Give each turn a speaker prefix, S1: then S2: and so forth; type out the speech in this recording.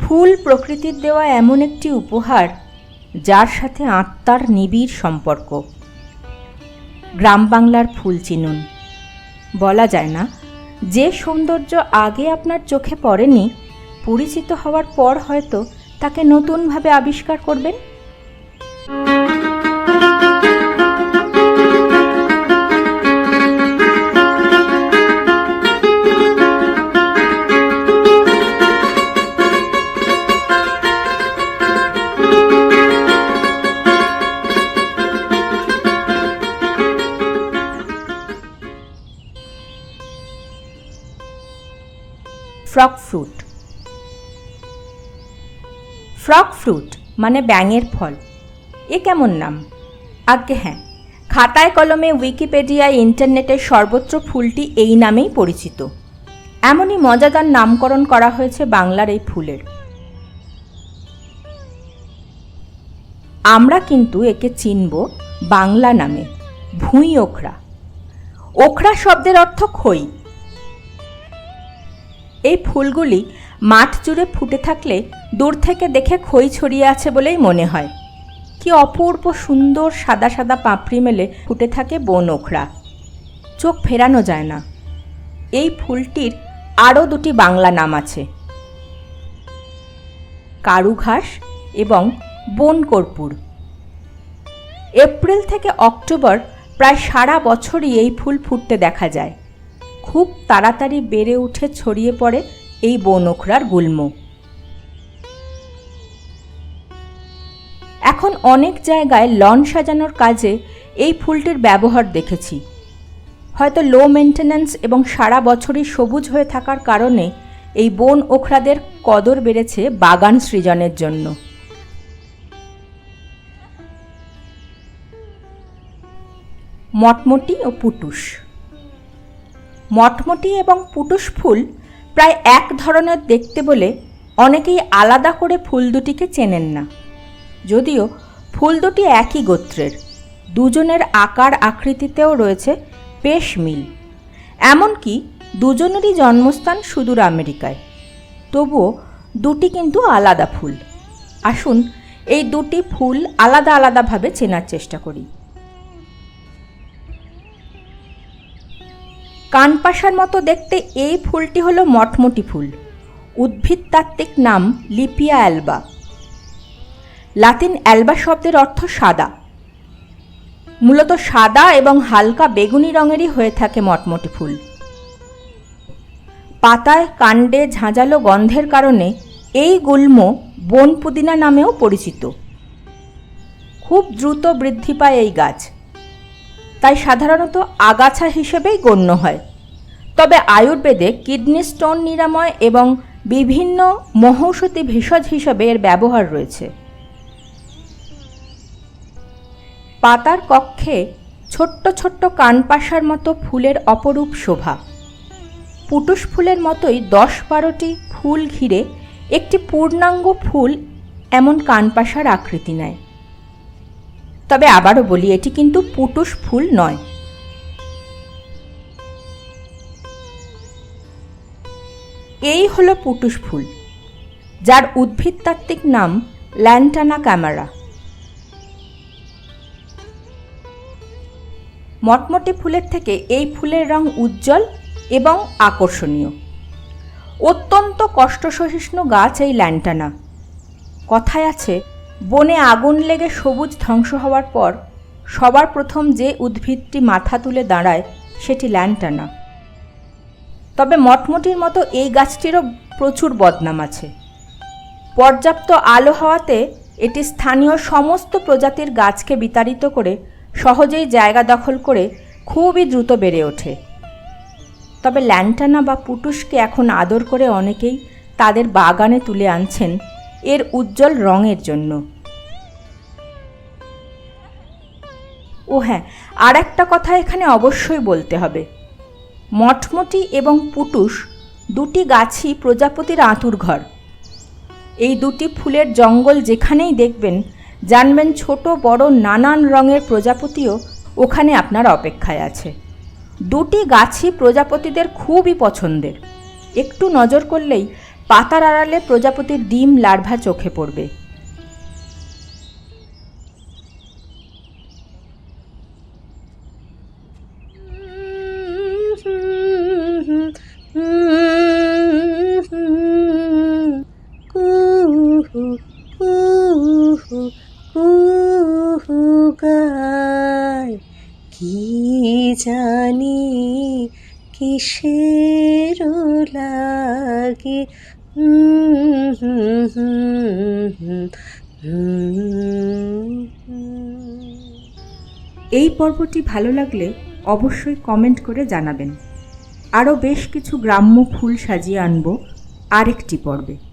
S1: ফুল প্রকৃতির দেওয়া এমন একটি উপহার, যার সাথে আত্মার নিবিড় সম্পর্ক। গ্রাম বাংলার ফুল চিনুন। বলা যায় না যে সৌন্দর্য আগে আপনার চোখে পড়েনি পরিচিত হওয়ার পর হয়তো তাকে নতুনভাবে আবিষ্কার করবেন। ফ্রক ফ্রুট ফ্রক ফ্রুট মানে ব্যাঙের ফল। এ কেমন নাম? আজ্ঞে হ্যাঁ। খাতায় কলমে উইকিপিডিয়ায় ইন্টারনেটের সর্বত্র ফুলটি এই নামেই পরিচিত। এমনই মজাদার নামকরণ করা হয়েছে বাংলার এই ফুলের। আমরা কিন্তু একে চিনব বাংলা নামে ভুঁই ওখরা ওখরা শব্দের অর্থ খই। এই ফুলগুলি মাঠ জুড়ে ফুটে থাকলে দূর থেকে দেখে খই ছড়িয়ে আছে বলেই মনে হয়। কি অপূর্ব সুন্দর সাদা সাদা পাপড়ি মেলে ফুটে থাকে বন ওখরা চোখ ফেরানো যায় না। এই ফুলটির আরও দুটি বাংলা নাম আছে। কারুঘাস এবং বন বনকর্পূর। এপ্রিল থেকে অক্টোবর প্রায় সারা বছরই এই ফুল ফুটতে দেখা যায়। খুব তাড়াতাড়ি বেড়ে উঠে ছড়িয়ে পড়ে এই বনখরার গুল্ম। এখন অনেক জায়গায় লন সাজানোর কাজে এই ফুলটির ব্যবহার দেখেছি। হয়তো লো মেনটেন্যান্স এবং সারা বছরই সবুজ হয়ে থাকার কারণে এই বন ওখরাদের কদর বেড়েছে বাগান সৃজনের জন্য। মটমটি ও পুটুস। মটমটি এবং পুটুস ফুল প্রায় এক ধরনের দেখতে বলে অনেকেই আলাদা করে ফুল দুটিকে চেনেন না। যদিও ফুল দুটি একই গোত্রের, দুজনের আকার আকৃতিতেও রয়েছে বেশ মিল। এমনকি দুজনেরই জন্মস্থান সুদূর আমেরিকায়। তবুও দুটি কিন্তু আলাদা ফুল। আসুন এই দুটি ফুল আলাদা আলাদাভাবে চেনার চেষ্টা করি। কানপাশার মতো দেখতে এই ফুলটি হলো মটমটি ফুল। উদ্ভিদতাত্ত্বিক নাম লিপিয়া অ্যালবা। লাতিন অ্যালবা শব্দের অর্থ সাদা। মূলত সাদা এবং হালকা বেগুনি রঙেরই হয়ে থাকে মটমটি ফুল। পাতায় কাণ্ডে ঝাঁঝালো গন্ধের কারণে এই গুল্ম বন পুদিনা নামেও পরিচিত। খুব দ্রুত বৃদ্ধি পায় এই গাছ। তাই সাধারণত আগাছা হিসেবেই গণ্য হয়। তবে আয়ুর্বেদে কিডনি স্টোন নিরাময় এবং বিভিন্ন মহৌষধি ভেষজ হিসেবে এর ব্যবহার রয়েছে। পাতার কক্ষে ছোট্ট ছোট্ট কানপাশার মতো ফুলের অপরূপ শোভা। পুটুস ফুলের মতোই দশ বারোটি ফুল ঘিরে একটি পূর্ণাঙ্গ ফুল এমন কানপাশার আকৃতি নেয়। তবে আবারও বলি, এটি কিন্তু পুটুস ফুল নয়। এই হলো পুটুস ফুল, যার উদ্ভিদতাত্ত্বিক নাম ল্যান্টানা ক্যামেরা। মটমটে ফুলের থেকে এই ফুলের রং উজ্জ্বল এবং আকর্ষণীয়। অত্যন্ত কষ্টসহিষ্ণু গাছ এই ল্যান্টানা। কথায় আছে বনে আগুন লেগে সবুজ ধ্বংস হওয়ার পর সবার প্রথম যে উদ্ভিদটি মাথা তুলে দাঁড়ায় সেটি ল্যান্টানা। তবে মটমটির মতো এই গাছটিরও প্রচুর বদনাম আছে। পর্যাপ্ত আলো হওয়াতে এটি স্থানীয় সমস্ত প্রজাতির গাছকে বিতাড়িত করে সহজেই জায়গা দখল করে খুবই দ্রুত বেড়ে ওঠে। তবে ল্যান্টানা বা পুটুসকে এখন আদর করে অনেকেই তাদের বাগানে তুলে আনছেন এর উজ্জ্বল রঙের জন্য। ও হ্যাঁ আর একটা কথা এখানে অবশ্যই বলতে হবে। মঠমটি এবং পুটুস দুটি গাছই প্রজাপতির আঁতুর ঘর। এই দুটি ফুলের জঙ্গল যেখানেই দেখবেন, জানবেন ছোট, বড়, নানান রঙের প্রজাপতিও ওখানে আপনার অপেক্ষায় আছে। দুটি গাছই প্রজাপতিদের খুবই পছন্দের। একটু নজর করলেই পাতার আড়ালে প্রজাপতির ডিম লার্ভা চোখে পড়বে।
S2: জানি কিসের লাগে
S1: এই পর্বটি ভালো লাগলে অবশ্যই কমেন্ট করে জানাবেন। আরও বেশ কিছু গ্রাম্য ফুল সাজিয়ে আনব আরেকটি পর্বে।